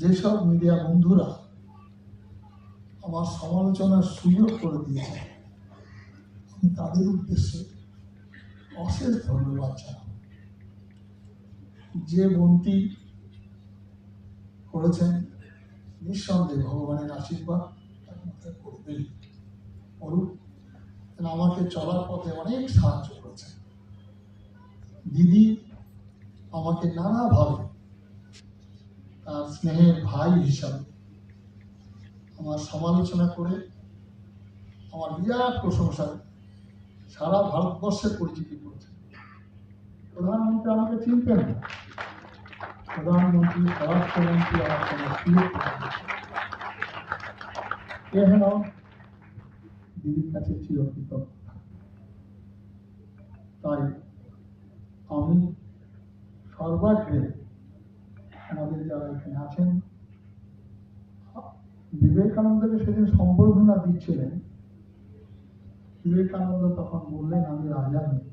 যেসব মিডিয়া বন্ধুরা আমার সমালোচনার সুযোগ করে দিয়েছে, আমি তাদের উদ্দেশ্যে অশেষ ধন্যবাদ যে বোনটি করেছেন, নিঃসন্দেহে ভগবানের আশীর্বাদ তার মধ্যে আমাকে চলার পথে অনেক সাহায্য করেছেন। দিদি আমাকে নানাভাবে তার স্নেহের ভাই হিসাবে আমার সমালোচনা করে আমার বিরাট প্রশংসা সারা ভারতবর্ষে পরিচিতি করছে। প্রধানমন্ত্রী আমাকে চিনতেন না। প্রধানমন্ত্রী, স্বরাষ্ট্রমন্ত্রী আমার সঙ্গে হেন দিদির কাছে চিরকৃতজ্ঞ। তাই আমি সর্বাগ্রে আমাদের যারা এখানে আছেন বিবেকানন্দকে সেদিন সম্বর্ধনা দিচ্ছিলেন। বিবেকানন্দ তখন বললেন আমি রাজা নই।